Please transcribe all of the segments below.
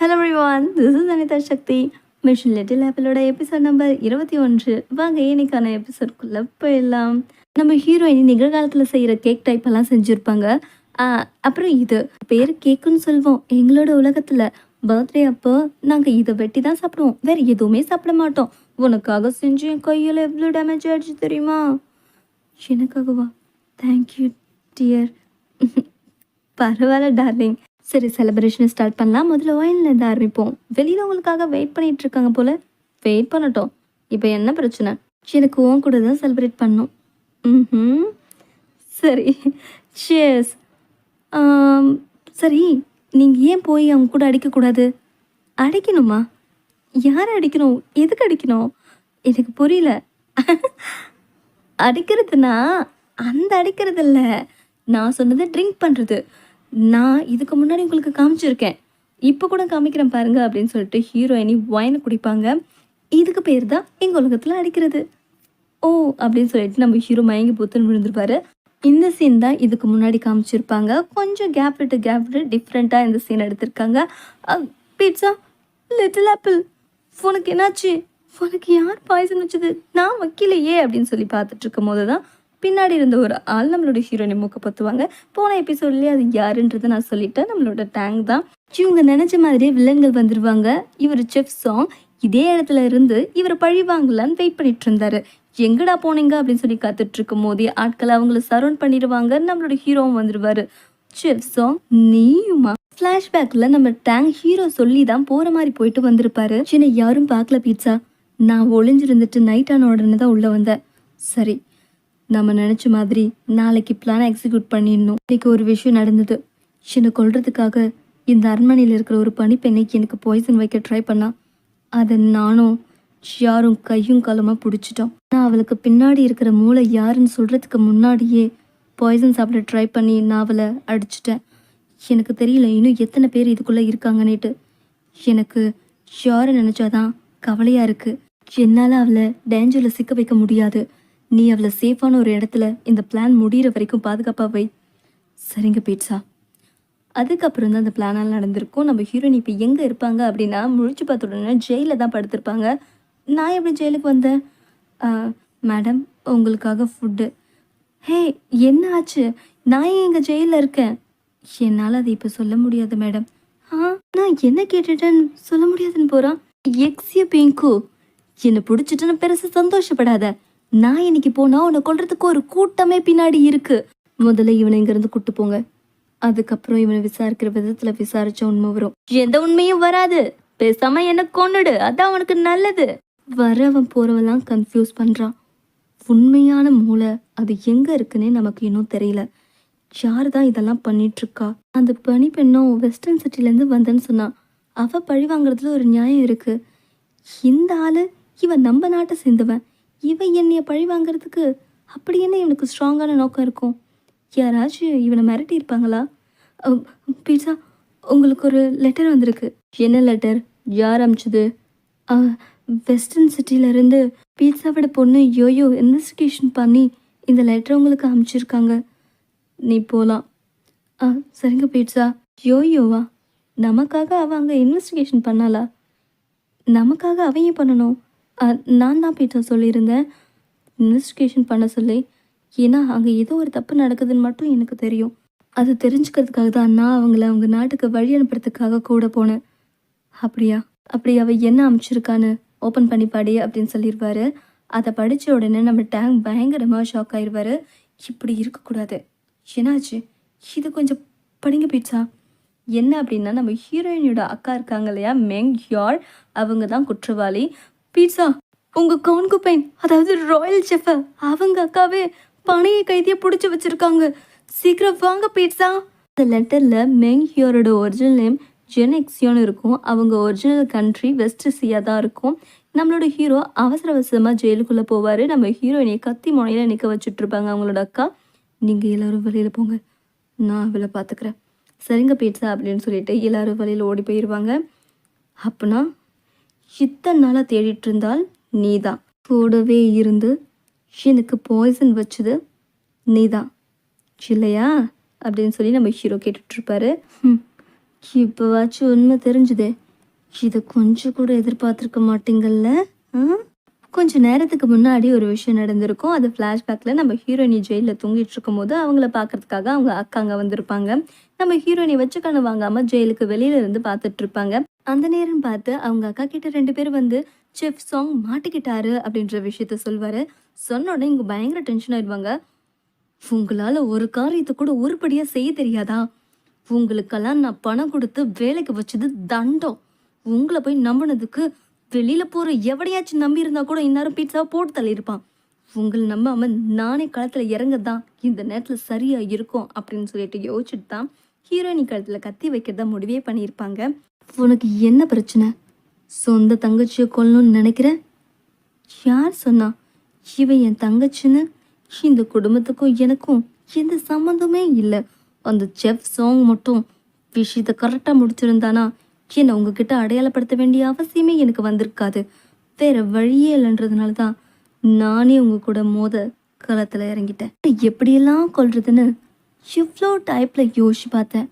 Hello everyone this is Anitha Sakthi mission little ஆப்பிளோட episode number இருபத்தி ஒன்று. வாங்க இன்னைக்கான எபிசோட்குள்ளே போயிடலாம். நம்ம ஹீரோயின் நிகழ்காலத்தில் செய்கிற கேக் டைப் எல்லாம் செஞ்சுருப்பாங்க. அப்புறம் இது பேர் கேக்குன்னு சொல்லுவோம். எங்களோட உலகத்தில் பர்த்டே அப்போ நாங்கள் இதை வெட்டி தான் சாப்பிடுவோம். வேறு எதுவுமே சாப்பிட மாட்டோம். உனக்காக செஞ்சு என் கையில் எவ்வளோ டேமேஜ் ஆகிடுச்சு தெரியுமா? எனக்காகவா? தேங்க்யூ டியர் பரவாயில்ல டார்லிங் சரி செலிப்ரேஷனை ஸ்டார்ட் பண்ணலாம். முதல்ல ஒயின்லேருந்து ஆரம்பிப்போம். வெளியில் உங்களுக்காக வெயிட் பண்ணிகிட்டு இருக்காங்க போல. வெயிட் பண்ணட்டும். இப்போ என்ன பிரச்சனை? எனக்கு உன் கூட தான் செலிப்ரேட் பண்ணும் ம் சரி. சேஸ் சரி. நீங்கள் ஏன் போய் அவங்க கூட அடிக்கக்கூடாது அடிக்கணுமா? யாரை அடிக்கணும்? எதுக்கு அடிக்கணும்? எனக்கு புரியல. அடிக்கிறதுனா அந்த அடிக்கிறது இல்லை நான் சொன்னது ட்ரிங்க் பண்ணுறது நான் இதுக்கு முன்னாடி உங்களுக்கு காமிச்சிருக்கேன். இப்போ கூட காமிக்கிறேன் பாருங்க அப்படின்னு சொல்லிட்டு ஹீரோயினி ஒயினை குடிப்பாங்க. இதுக்கு பேர் தான் எங்கள் உலகத்தில் அடிக்கிறது. ஓ அப்படின்னு சொல்லிட்டு நம்ம ஹீரோ மயங்கி புத்துன்னு விழுந்திருப்பாரு. இந்த சீன் தான் இதுக்கு முன்னாடி காமிச்சிருப்பாங்க. கொஞ்சம் கேப் விட்டு கேப் விட்டு டிஃப்ரெண்ட்டாக இந்த சீன் எடுத்திருக்காங்க. பீட்சா லிட்டில் ஆப்பிள் உனக்கு என்னாச்சு? உனக்கு யார் பாய்சன் வச்சது? நான் வைக்கலையே அப்படின்னு சொல்லி பார்த்துட்டு இருக்கும் போது தான் பின்னாடி இருந்த ஒரு ஆள் நம்மளோட ஹீரோயினை மூக்க பத்துவாங்க போன எபிசோட்லேயே அது யாருன்றதை நான் சொல்லிட்டேன். நம்மளோட டேங்க் தான். இவங்க நினைச்ச மாதிரியே வில்லன்கள் வந்துருவாங்க. இவர் செஃப் சாங் இதே இடத்துல இருந்து இவர் பழி வாங்கலான்னு வெயிட் பண்ணிட்டு இருந்தாரு. எங்கடா போனீங்க? அப்படின்னு சொல்லி காத்துட்டு இருக்கும் போதே ஆட்கள் அவங்கள சரௌண்ட் பண்ணிடுவாங்க. நம்மளோட ஹீரோவும் வந்துருவாரு. Chef song நீயுமா? ஃப்ளாஷ்பேக்கில் நம்ம டேங் ஹீரோ சொல்லி தான் போகிற மாதிரி போயிட்டு வந்திருப்பாரு. சின்ன யாரும் பார்க்கல பீட்சா நான் ஒளிஞ்சிருந்துட்டு நைட் ஆன உடனே தான் உள்ளே வந்தேன். சரி நம்ம நினச்ச மாதிரி நாளைக்கு பிளானை எக்ஸிக்யூட் பண்ணிடணும். இன்னைக்கு ஒரு விஷயம் நடந்தது. என்னை கொள்றதுக்காக இந்த அரண்மனையில் இருக்கிற ஒரு பனிப்பெண்ணைக்கு எனக்கு பாய்சன் வைக்க ட்ரை பண்ணா. அதை நானும் யாரும் கையும் காலமாக பிடிச்சிட்டோம். நான் அவளுக்கு பின்னாடி இருக்கிற மூளை யாருன்னு சொல்கிறதுக்கு முன்னாடியே பாய்சன் சாப்பிட ட்ரை பண்ணி நான் அவளை அடிச்சிட்டேன். எனக்கு தெரியல இன்னும் எத்தனை பேர் இதுக்குள்ளே இருக்காங்கன்னுட்டு. எனக்கு யாரை நினச்சாதான் கவலையாக இருக்குது என்னால் அவளை டேஞ்சரில் சிக்க வைக்க முடியாது. நீ அவளை சேஃபான ஒரு இடத்துல இந்த பிளான் முடிகிற வரைக்கும் பாதுகாப்பாக வை. சரிங்க பீட்சா. அதுக்கப்புறம் தான் அந்த பிளானால் நடந்திருக்கும். நம்ம ஹீரோயின் இப்போ எங்கே இருப்பாங்க அப்படின்னா முழிச்சு பார்த்த உடனே ஜெயிலில் தான் படுத்திருப்பாங்க. நான் எப்படி ஜெயிலுக்கு வந்தேன்? மேடம் உங்களுக்காக ஃபுட்டு ஹே என்ன ஆச்சு? நான் ஏன் எங்கள் ஜெயிலில் இருக்கேன்? என்னால் அதை இப்போ சொல்ல முடியாது மேடம் ஆ நான் என்ன கேட்டுட்டேன்னு சொல்ல முடியாதுன்னு போகிறான் எக்ஸிய பிங்கு. என்னை பிடிச்சிட்டுன்னு பெருசு சந்தோஷப்படாத. நான் இன்னைக்கு போனா உன்னை கொள்றதுக்கு ஒரு கூட்டமே பின்னாடி இருக்கு. முதல்ல இவனை இங்கிருந்து கூட்டு போங்க. அதுக்கப்புறம் இவனை விசாரிக்கிற விதத்துல விசாரிச்ச உண்மை வரும். எந்த உண்மையும் வராது. பேசாம என்ன கொன்னுடு. அதான் உனக்கு நல்லது. வரவன் போறவெல்லாம் கன்ஃபியூஸ் பண்றான். உண்மையான மூளை அது எங்க இருக்குன்னே நமக்கு இன்னும் தெரியல. யார் தான் இதெல்லாம் பண்ணிட்டு இருக்கா அந்த பனி பெண்ணும் வெஸ்டர்ன் சிட்டிலேருந்து வந்தேன்னு சொன்னான் அவ பழி வாங்குறதுல ஒரு நியாயம் இருக்கு. இந்த ஆளு இவன் நம்ம நாட்டை சேர்ந்தவன். இவன் என்னைய பழி வாங்குறதுக்கு அப்படி என்ன இவனுக்கு ஸ்ட்ராங்கான நோக்கம் இருக்கும்? யாராச்சும் இவனை மிரட்டி இருப்பாங்களா? பீட்சா உங்களுக்கு ஒரு லெட்டர் வந்திருக்கு. என்ன லெட்டர் யார் அமிச்சது? வெஸ்டர்ன் சிட்டியிலேருந்து பீட்சாவோட பொண்ணு யோயோ இன்வெஸ்டிகேஷன் பண்ணி இந்த லெட்டர் உங்களுக்கு அனுப்பிச்சிருக்காங்க நீ போகலாம் ஆ சரிங்க பீட்சா யோயோவா? நமக்காக அவன் அங்கே இன்வெஸ்டிகேஷன் பண்ணாளா? நமக்காக அவன் ஏன் பண்ணணும்? நான் தான் பீட்டர் சொல்லியிருந்தேன். இன்வெஸ்டிகேஷன் பண்ண சொல்லி. ஏன்னா அங்கே ஏதோ ஒரு தப்பு நடக்குதுன்னு மட்டும் எனக்கு தெரியும். அது தெரிஞ்சுக்கிறதுக்காக தான் நான் அவங்கள அவங்க நாட்டுக்கு வழி அனுப்புறதுக்காக கூட போனேன். அப்படியா? அப்படி அவள் என்ன அமைச்சிருக்கான்னு ஓப்பன் பண்ணி படி அப்படின்னு சொல்லிடுவாரு அதை படித்த உடனே நம்ம டேங்க் பயங்கரமாக ஷாக் ஆயிடுவாரு இப்படி இருக்கக்கூடாது. என்னாச்சு? இது கொஞ்சம் படிங்க பீட்சா என்ன அப்படின்னா நம்ம ஹீரோயினோட அக்கா இருக்காங்க இல்லையா? மெங் யார் அவங்க தான் குற்றவாளி. பீட்சா உங்க கவுன் குப்பைன் அதாவது ராயல் செஃப் அவங்க அக்காவே பணைய கைதியை பிடிச்சி வச்சிருக்காங்க. சீக்கிரம் வாங்க பீட்சா இந்த லெட்டர்ல மெங் ஹியோரோட ஒரிஜினல் நேம் ஜென் எக்ஸியோன்னு இருக்கும். அவங்க ஒரிஜினல் கண்ட்ரி வெஸ்ட் சியா தான் இருக்கும். நம்மளோட ஹீரோ அவசர அவசரமாக ஜெயிலுக்குள்ளே போவார். நம்ம ஹீரோயினை கத்தி முனையில் நிற்க வச்சுட்டு இருப்பாங்க அவங்களோட அக்கா. நீங்கள் எல்லாரும் வெளியில் போங்க. நான் அவளை பார்த்துக்கிறேன் சரிங்க பீட்சா அப்படின்னு சொல்லிட்டு எல்லாரும் வழியில் ஓடி போயிடுவாங்க அப்படின்னா இத்தனை நாளாக தேடிட்டு இருந்தால் நீதான். கூடவே இருந்து எனக்கு பாய்சன் வச்சது நீதான். இல்லையா? அப்படின்னு சொல்லி நம்ம ஹீரோ கேட்டுட்ருப்பாரு இப்போவாச்சும் உண்மை தெரிஞ்சுதே. இதை கொஞ்சம் கூட எதிர்பார்த்துருக்க மாட்டீங்கல்ல? ஆ? கொஞ்ச நேரத்துக்கு முன்னாடி ஒரு விஷயம் நடந்திருக்கும். அது ஃப்ளாஷ்பேக்கில் நம்ம ஹீரோயினி ஜெயிலில் தூங்கிட்டு இருக்கும்போது அவங்கள பார்க்கறதுக்காக அவங்க அக்காங்க வந்திருப்பாங்க. நம்ம ஹீரோயினி வச்சு கண்ணு வாங்காமல் ஜெயிலுக்கு வெளியில இருந்து பார்த்துட்டு இருப்பாங்க அந்த நேரம் பார்த்து அவங்க அக்கா கிட்ட ரெண்டு பேர் வந்து செஃப் சாங் மாட்டிக்கிட்டாரு அப்படின்ற விஷயத்த சொல்வாரு. சொன்ன உடனே இவங்க பயங்கர டென்ஷன் ஆயிடுவாங்க. உங்களால ஒரு காரியத்தை கூட உருப்படியா செய்ய தெரியாதா? உங்களுக்கெல்லாம் நான் பணம் கொடுத்து வேலைக்கு வச்சது தண்டம். உங்களை போய் நம்பினதுக்கு வெளியில போற எவடையாச்சும் நம்பி இருந்தா கூட இந்நேரம் பீட்சா போட்டு தள்ளியிருப்பான். உங்களை நம்பாம நானே களத்துல இறங்கதான் இந்த நேரத்துல சரியா இருக்கும் அப்படின்னு சொல்லிட்டு யோசிச்சுட்டு தான் ஹீரோயினி கழுத்துல கத்தி வைக்கிறதா முடிவே பண்ணியிருப்பாங்க. உனக்கு என்ன பிரச்சனை? சொந்த தங்கச்சியை கொல்லணும்னு நினைக்கிற யார் சொன்னா இவன் என் தங்கச்சின்னு? இந்த குடும்பத்துக்கும் எனக்கும் எந்த சம்மந்தமே இல்லை. அந்த செஃப் சாங் மட்டும் விஷயத்தை கரெக்டாக முடிச்சிருந்தானா என்னை உங்ககிட்ட அடையாளப்படுத்த வேண்டிய அவசியமே எனக்கு வந்திருக்காது. வேற வழியே இல்லைன்றதுனால தான் நானே உங்க கூட மோத களத்தில் இறங்கிட்டேன். எப்படியெல்லாம் கொல்றதுன்னு இவ்வளோ டைப்பில் யோசிச்சு பார்த்தேன்.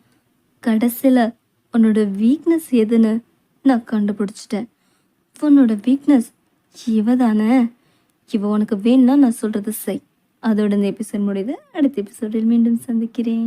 கடைசியில் உன்னோட வீக்னஸ் எதுன்னு நான் கண்டுபிடிச்சிட்டேன். உன்னோட வீக்னஸ் இவ தானே இவ உனக்கு வேணும்னா நான் சொல்கிறது செய். அதோட இந்த எபிசோட் முடியுது. அடுத்த எபிசோடில் மீண்டும் சந்திக்கிறேன்.